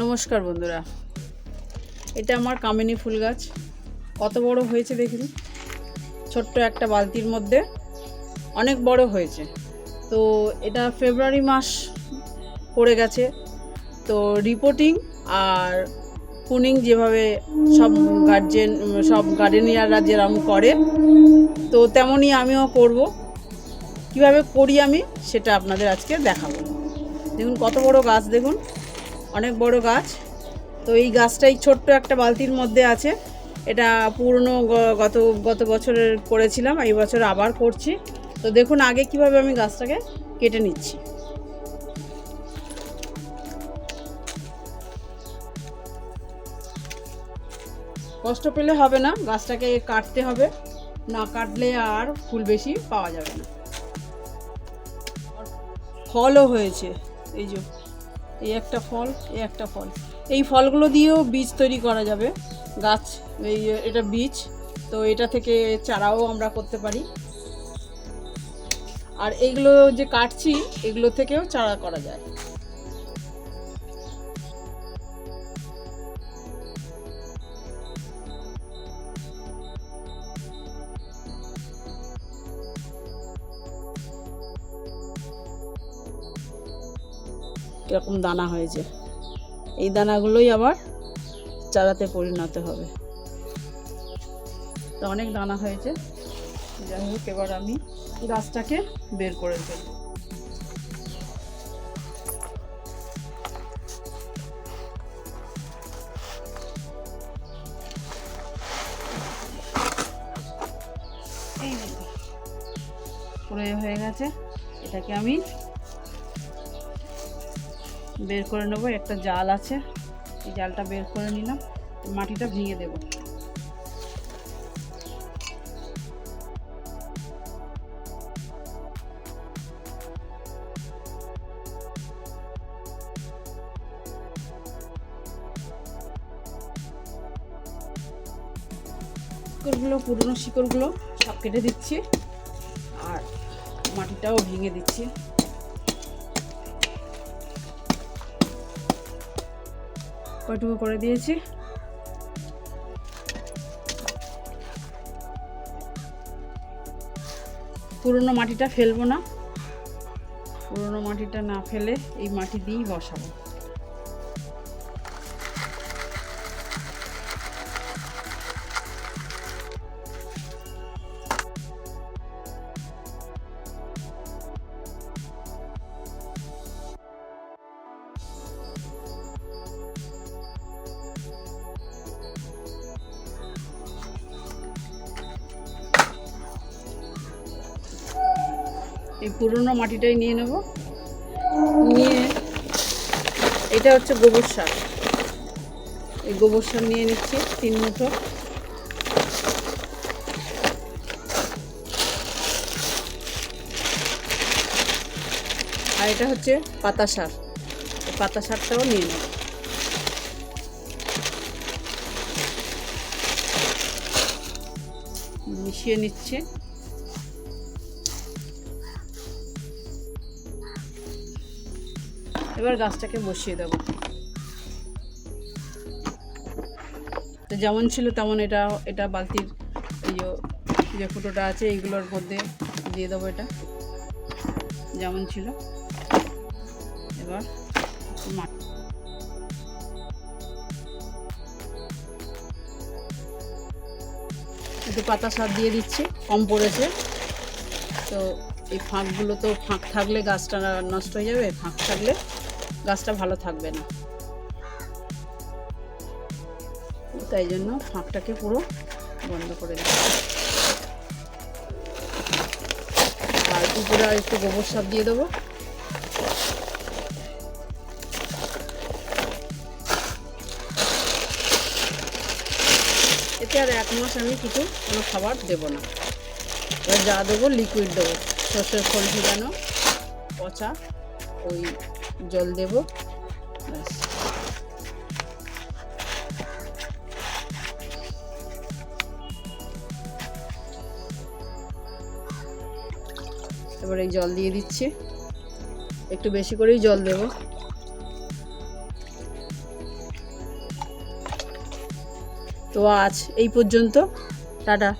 নমস্কার বন্ধুরা। এটা আমার কামিনী ফুল গাছ। কত বড় হয়েছে দেখুন ছোট্ট একটা বালতির মধ্যে অনেক বড় হয়েছে। তো এটা ফেব্রুয়ারি মাস পড়ে গেছে। তো রিপোর্টিং আর পুনিং যেভাবে সব গার্জেন সব গার্ডেনিয়াররা যেরকম করে, তো তেমনই আমিও করব। কীভাবে করি আমি সেটা আপনাদের আজকে দেখাবো। দেখুন কত বড় গাছ, দেখুন। অনেক বড় গাছ। তো এই গাছটাই ছোট্ট একটা বালতির মধ্যে আছে। এটা পুরনো গত গত বছরের করেছিলাম, এই বছর আবার করছি। তো দেখুন আগে কীভাবে আমি গাছটাকে কেটে নিচ্ছি। কষ্ট পেলে হবে না, গাছটাকে কাটতে হবে। না কাটলে আর ফুল বেশি পাওয়া যাবে না। ফলও হয়েছে, এই যে। এই একটা ফল, এই একটা ফল। এই ফলগুলো দিয়েও বীজ তৈরি করা যাবে, গাছ, এই, এটা বীজ। তো এটা থেকে চারাও আমরা করতে পারি। আর এগুলো যে কাটছি, এগুলো থেকেও চারা করা যায়। এরকম দানা হয়েছে। এই দানাগুলোই আবার চারাতে পরিণত হবে। তো অনেক দানা হয়েছে। যাই হোক, এবার আমি গাছটাকে বের করে ফেলব হয়ে গেছে। এটাকে আমি বের করে নেব, একটা জাল আছে, এই জালটা বের করে নিলাম, মাটিটা ভেঙে দেবো। শিকড়গুলো, পুরনো শিকড়গুলো সব কেটে দিচ্ছি, আর মাটিটাও ভেঙে দিচ্ছি। কয়টুকু করে দিয়েছি। পুরনো মাটিটা ফেলব না। পুরনো মাটিটা না ফেলে এই মাটি দিয়েই বসাবো। এই পুরনো মাটিটাই নিয়ে নেব। নিয়ে এটা হচ্ছে গোবর সার। এই গোবর সার নিয়ে নিচ্ছি তিন মুঠো। আর এটা হচ্ছে পাতা সার। পাতা সারটাও নিয়ে নেব। মিশিয়ে নিচ্ছে। এবার গাছটাকে বসিয়ে দেবো। যেমন ছিল তেমন এটা এটা বালতির এই যে- যে ফুটোটা আছে, এইগুলোর মধ্যে দিয়ে দেবো এটা। যেমন ছিল। এবার একটু পাতা সার দিয়ে দিচ্ছি, কম পড়েছে। তো এই ফাঁকগুলো তো ফাঁক থাকলে গাছটা নষ্ট হয়ে যাবে, ফাঁক থাকলে গাছটা ভালো থাকবে না। তাই জন্য ফাঁকটাকে পুরো বন্ধ করে দিচ্ছি আর উপরে আর একটু গোবর সার দিয়ে দেবো। এতে আর এক মাস আমি কিছু কোনো খাবার দেবো না। যা দেবো লিকুইড দেবো। সর্ষের খোল ভিজানো পচা, ওই জল দেব, ব্যাস। এবার এই জল দিয়ে দিচ্ছি। একটু বেশি করেই জল দেব। তো আজ এই পর্যন্ত। টাটা।